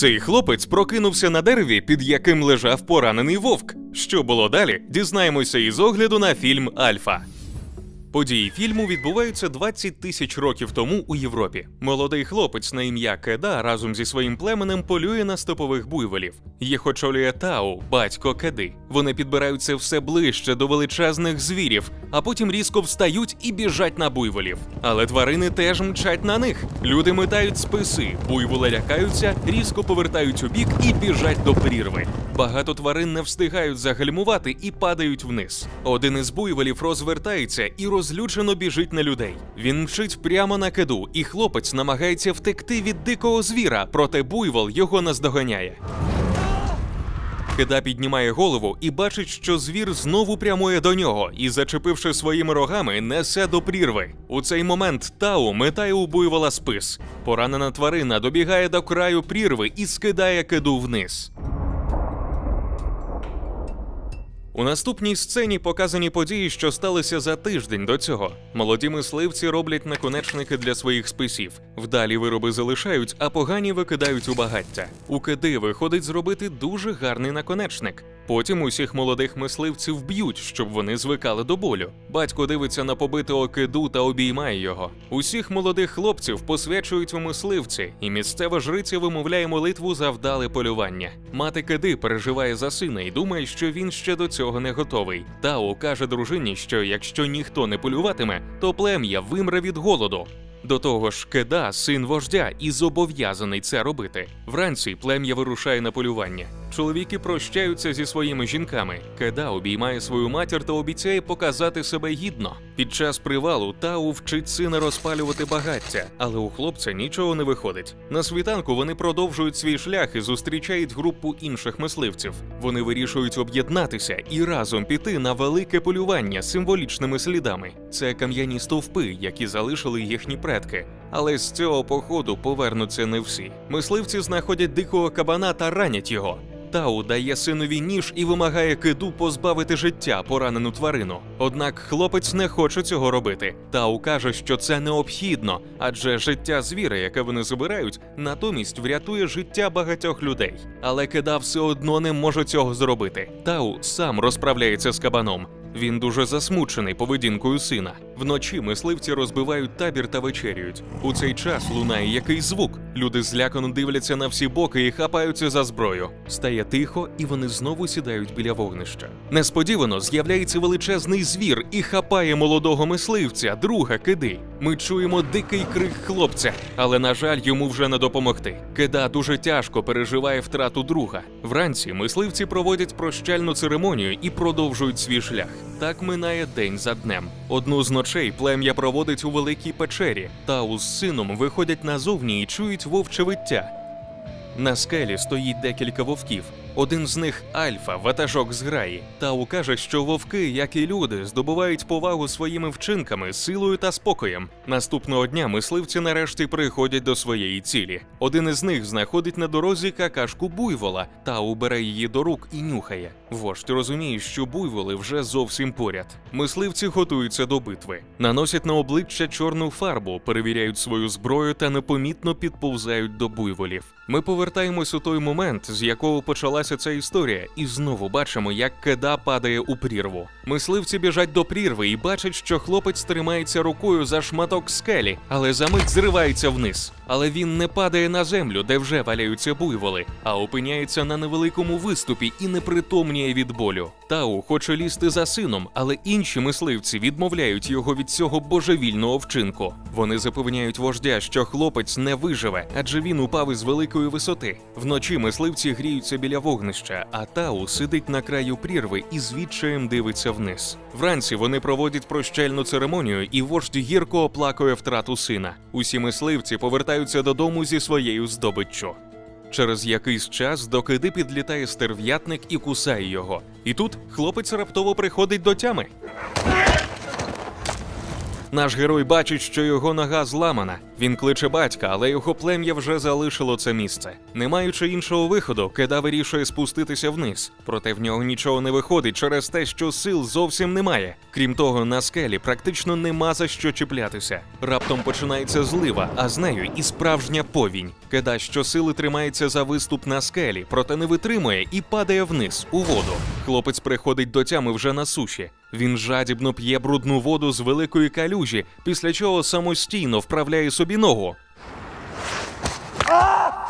Цей хлопець прокинувся на дереві, під яким лежав поранений вовк. Що було далі? Дізнаємося із огляду на фільм Альфа. Події фільму відбуваються 20 тисяч років тому у Європі. Молодий хлопець на ім'я Кеда разом зі своїм племенем полює на стопових буйволів. Їх очолює Тау, батько Кеди. Вони підбираються все ближче до величезних звірів, а потім різко встають і біжать на буйволів. Але тварини теж мчать на них. Люди метають списи, буйволи лякаються, різко повертають у бік і біжать до прірви. Багато тварин не встигають загальмувати і падають вниз. Один із буйволів розвертається і розлючено біжить на людей. Він мчить прямо на кеду, і хлопець намагається втекти від дикого звіра, проте буйвол його наздоганяє. Кеда піднімає голову і бачить, що звір знову прямує до нього і, зачепивши своїми рогами, несе до прірви. У цей момент Тау метає у буйвола спис. Поранена тварина добігає до краю прірви і скидає кеду вниз. У наступній сцені показані події, що сталися за тиждень до цього. Молоді мисливці роблять наконечники для своїх списів. Вдалі вироби залишають, а погані викидають у багаття. У киди виходить зробити дуже гарний наконечник. Потім усіх молодих мисливців б'ють, щоб вони звикали до болю. Батько дивиться на побитого киду та обіймає його. Усіх молодих хлопців посвячують у мисливці, і місцева жриця вимовляє молитву за вдале полювання. Мати киди переживає за сина і думає, що він ще до цього не готовий. Тао каже дружині, що якщо ніхто не полюватиме, то плем'я вимре від голоду. До того ж, Кеда син вождя і зобов'язаний це робити. Вранці плем'я вирушає на полювання. Чоловіки прощаються зі своїми жінками. Кеда обіймає свою матір та обіцяє показати себе гідно. Під час привалу Тау вчить сина розпалювати багаття, але у хлопця нічого не виходить. На світанку вони продовжують свій шлях і зустрічають групу інших мисливців. Вони вирішують об'єднатися і разом піти на велике полювання з символічними слідами. Це кам'яні стовпи, які залишили їхні предки. Але з цього походу повернуться не всі. Мисливці знаходять дикого кабана та ранять його. Тау дає синові ніж і вимагає киду позбавити життя поранену тварину. Однак хлопець не хоче цього робити. Тау каже, що це необхідно, адже життя звіра, яке вони забирають, натомість врятує життя багатьох людей. Але кида все одно не може цього зробити. Тау сам розправляється з кабаном. Він дуже засмучений поведінкою сина. Вночі мисливці розбивають табір та вечерюють. У цей час лунає якийсь звук. Люди злякано дивляться на всі боки і хапаються за зброю. Стає тихо, і вони знову сідають біля вогнища. Несподівано з'являється величезний звір і хапає молодого мисливця, друга киди. Ми чуємо дикий крик хлопця, але на жаль, йому вже не допомогти. Кида дуже тяжко переживає втрату друга. Вранці мисливці проводять прощальну церемонію і продовжують свій шлях. Так минає день за днем. Одну з ночей плем'я проводить у великій печері. та з сином виходять назовні і чують вовче виття. На скелі стоїть декілька вовків. Один з них альфа, ватажок зграї. Тау каже, що вовки, як і люди, здобувають повагу своїми вчинками, силою та спокоєм. Наступного дня мисливці нарешті приходять до своєї цілі. Один із них знаходить на дорозі какашку буйвола. Тау бере її до рук і нюхає. Вождь розуміє, що буйволи вже зовсім поряд. Мисливці готуються до битви, наносять на обличчя чорну фарбу, перевіряють свою зброю та непомітно підповзають до буйволів. Ми повертаємось у той момент, з якого почалася ця історія, і знову бачимо, як кеда падає у прірву. Мисливці біжать до прірви і бачать, що хлопець тримається рукою за шматок скелі, але за мить зривається вниз. Але він не падає на землю, де вже валяються буйволи, а опиняється на невеликому виступі і непритомніє від болю. Тау хоче лізти за сином, але інші мисливці відмовляють його від цього божевільного вчинку. Вони запевняють вождя, що хлопець не виживе, адже він упав із великої висоти. Вночі мисливці гріються біля вогнища, а Тау сидить на краю прірви і з відчаєм дивиться вниз. Вранці вони проводять прощальну церемонію, і вождь гірко оплакує втрату сина. Усі мисливці повертаються додому зі своєю здобиччю. Через якийсь час до киди підлітає стерв'ятник і кусає його. І тут хлопець раптово приходить до тями. Наш герой бачить, що його нога зламана. Він кличе батька, але його плем'я вже залишило це місце. Не маючи іншого виходу, Кеда вирішує спуститися вниз. Проте в нього нічого не виходить через те, що сил зовсім немає. Крім того, на скелі практично нема за що чіплятися. Раптом починається злива, а з нею і справжня повінь. Кеда щосили тримається за виступ на скелі, проте не витримує і падає вниз у воду. Хлопець приходить до тями вже на суші. Він жадібно п'є брудну воду з великої калюжі, після чого самостійно вправляє собі ногу.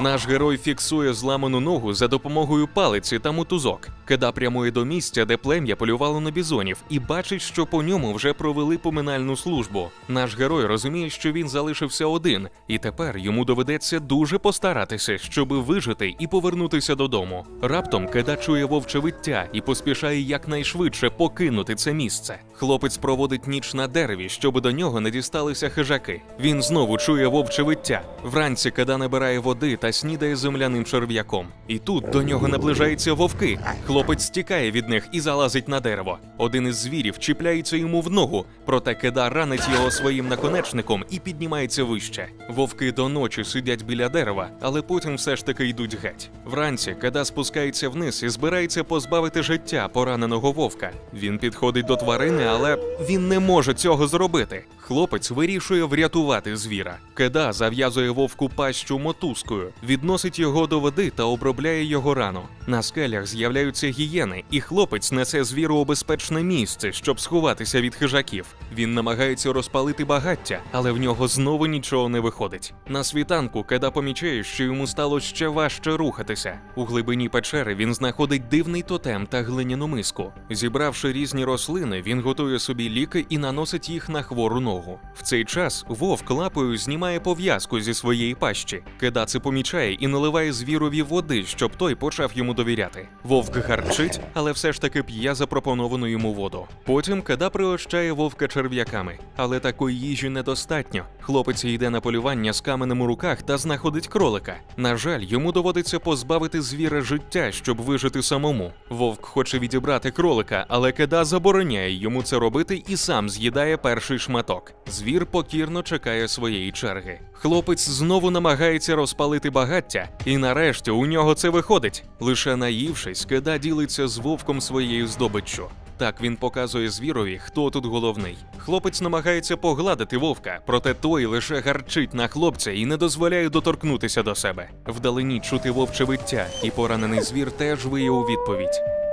Наш герой фіксує зламану ногу за допомогою палиці та мотузок. Кеда прямує до місця, де плем'я полювало на бізонів, і бачить, що по ньому вже провели поминальну службу. Наш герой розуміє, що він залишився один, і тепер йому доведеться дуже постаратися, щоби вижити і повернутися додому. Раптом Кеда чує вовче виття і поспішає якнайшвидше покинути це місце. Хлопець проводить ніч на дереві, щоб до нього не дісталися хижаки. Він знову чує вовче виття. Вранці Кеда набирає води та снідає земляним черв'яком. І тут до нього наближаються вовки. Хлопець тікає від них і залазить на дерево. Один із звірів чіпляється йому в ногу, проте Кеда ранить його своїм наконечником і піднімається вище. Вовки до ночі сидять біля дерева, але потім все ж таки йдуть геть. Вранці Кеда спускається вниз і збирається позбавити життя пораненого вовка. Він підходить до тварини, але він не може цього зробити. Хлопець вирішує врятувати звіра. Кеда зав'язує вовку пащу мотузкою, відносить його до води та обробляє його рану. На скелях з'являються гієни, і хлопець несе звіру у безпечне місце, щоб сховатися від хижаків. Він намагається розпалити багаття, але в нього знову нічого не виходить. На світанку Кеда помічає, що йому стало ще важче рухатися. У глибині печери він знаходить дивний тотем та глиняну миску. Зібравши різні рослини, він готує собі ліки і наносить їх на хвору ногу. В цей час вовк лапою знімає пов'язку зі своєї пащі. Кеда це помічає і наливає звірові води, щоб той почав йому довіряти. Вовк гарчить, але все ж таки п'є запропоновану йому воду. Потім Кеда пригощає вовка черв'яками, але такої їжі недостатньо. Хлопець йде на полювання з каменем у руках та знаходить кролика. На жаль, йому доводиться позбавити звіра життя, щоб вижити самому. Вовк хоче відібрати кролика, але Кеда забороняє йому це робити і сам з'їдає перший шматок. Звір покірно чекає своєї черги. Хлопець знову намагається розпалити багаття, і нарешті у нього це виходить. Лише наївшись, Кеда ділиться з вовком своєю здобиччю. Так він показує звірові, хто тут головний. Хлопець намагається погладити вовка, проте той лише гарчить на хлопця і не дозволяє доторкнутися до себе. Вдалині чути вовче виття, і поранений звір теж виє у відповідь.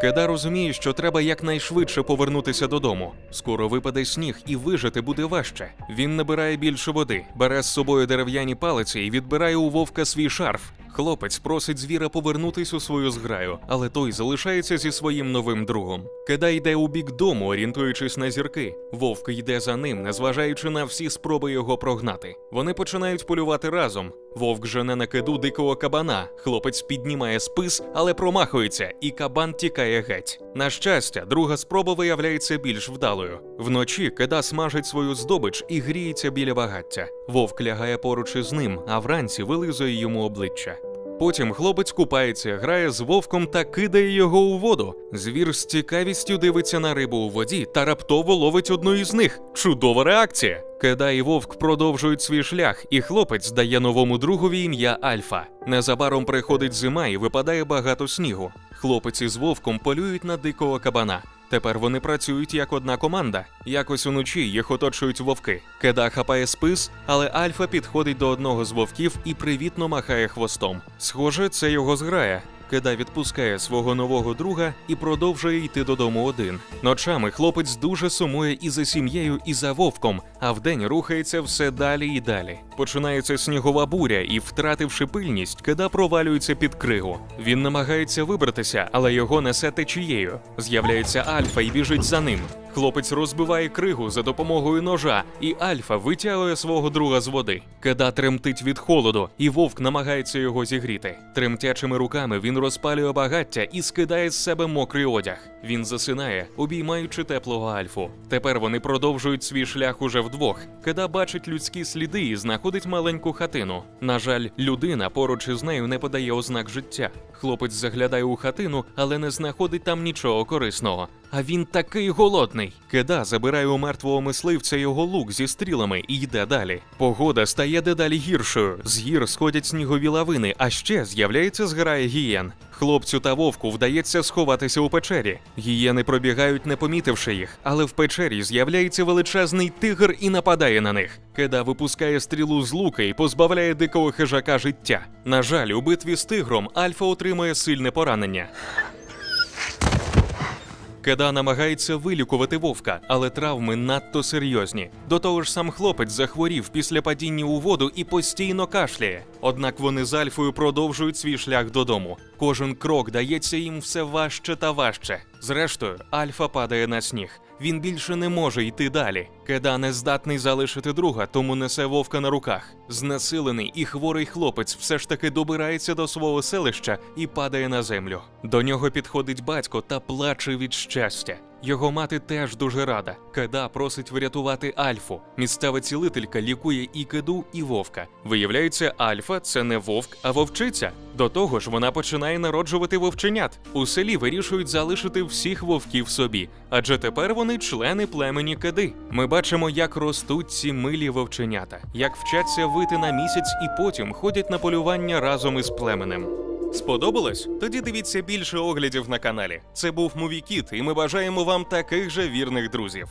Кеда розуміє, що треба якнайшвидше повернутися додому. Скоро випаде сніг і вижити буде важче. Він набирає більше води, бере з собою дерев'яні палиці і відбирає у вовка свій шарф. Хлопець просить звіра повернутись у свою зграю, але той залишається зі своїм новим другом. Кеда йде у бік дому, орієнтуючись на зірки. Вовк йде за ним, незважаючи на всі спроби його прогнати. Вони починають полювати разом. Вовк жене на киду дикого кабана. Хлопець піднімає спис, але промахується, і кабан тікає геть. На щастя, друга спроба виявляється більш вдалою. Вночі кида смажить свою здобич і гріється біля багаття. Вовк лягає поруч із ним, а вранці вилизує йому обличчя. Потім хлопець купається, грає з вовком та кидає його у воду. Звір з цікавістю дивиться на рибу у воді та раптово ловить одну із них. Чудова реакція! Кеда і вовк продовжують свій шлях, і хлопець дає новому другові ім'я Альфа. Незабаром приходить зима і випадає багато снігу. Хлопець із вовком полюють на дикого кабана. Тепер вони працюють як одна команда. Якось уночі їх оточують вовки. Кеда хапає спис, але Альфа підходить до одного з вовків і привітно махає хвостом. Схоже, це його зграя. Кеда відпускає свого нового друга і продовжує йти додому один. Ночами хлопець дуже сумує і за сім'єю, і за вовком, а вдень рухається все далі і далі. Починається снігова буря, і, втративши пильність, кеда провалюється під кригу. Він намагається вибратися, але його несе течією. З'являється Альфа і біжить за ним. Хлопець розбиває кригу за допомогою ножа, і Альфа витягує свого друга з води. Кеда тремтить від холоду, і вовк намагається його зігріти. Тремтячими руками він розпалює багаття і скидає з себе мокрий одяг. Він засинає, обіймаючи теплого альфу. Тепер вони продовжують свій шлях уже вдвох. Кеда бачить людські сліди і знаходить маленьку хатину. На жаль, людина поруч із нею не подає ознак життя. Хлопець заглядає у хатину, але не знаходить там нічого корисного. А він такий голодний. Кеда забирає у мертвого мисливця його лук зі стрілами і йде далі. Погода стає дедалі гіршою. З гір сходять снігові лавини, а ще з'являється зграя гієн. Хлопцю та вовку вдається сховатися у печері. Гієни пробігають, не помітивши їх, але в печері з'являється величезний тигр і нападає на них. Кеда випускає стрілу з лука і позбавляє дикого хижака життя. На жаль, у битві з тигром Альфа отримує сильне поранення. Кеда намагається вилікувати вовка, але травми надто серйозні. До того ж, сам хлопець захворів після падіння у воду і постійно кашляє. Однак вони з Альфою продовжують свій шлях додому. Кожен крок дається їм все важче та важче. Зрештою, Альфа падає на сніг. Він більше не може йти далі. Кеда не здатний залишити друга, тому несе вовка на руках. Знесилений і хворий хлопець все ж таки добирається до свого селища і падає на землю. До нього підходить батько та плаче від щастя. Його мати теж дуже рада. Кеда просить врятувати Альфу. Місцева цілителька лікує і кеду, і вовка. Виявляється, Альфа це не вовк, а вовчиця. До того ж, вона починає народжувати вовченят. У селі вирішують залишити всіх вовків собі, адже тепер вони члени племені кеди. Ми бачимо, як ростуть ці милі вовченята, як вчаться вити на місяць і потім ходять на полювання разом із племенем. Сподобалось? Тоді дивіться більше оглядів на каналі. Це був Мувікіт, і ми бажаємо вам таких же вірних друзів.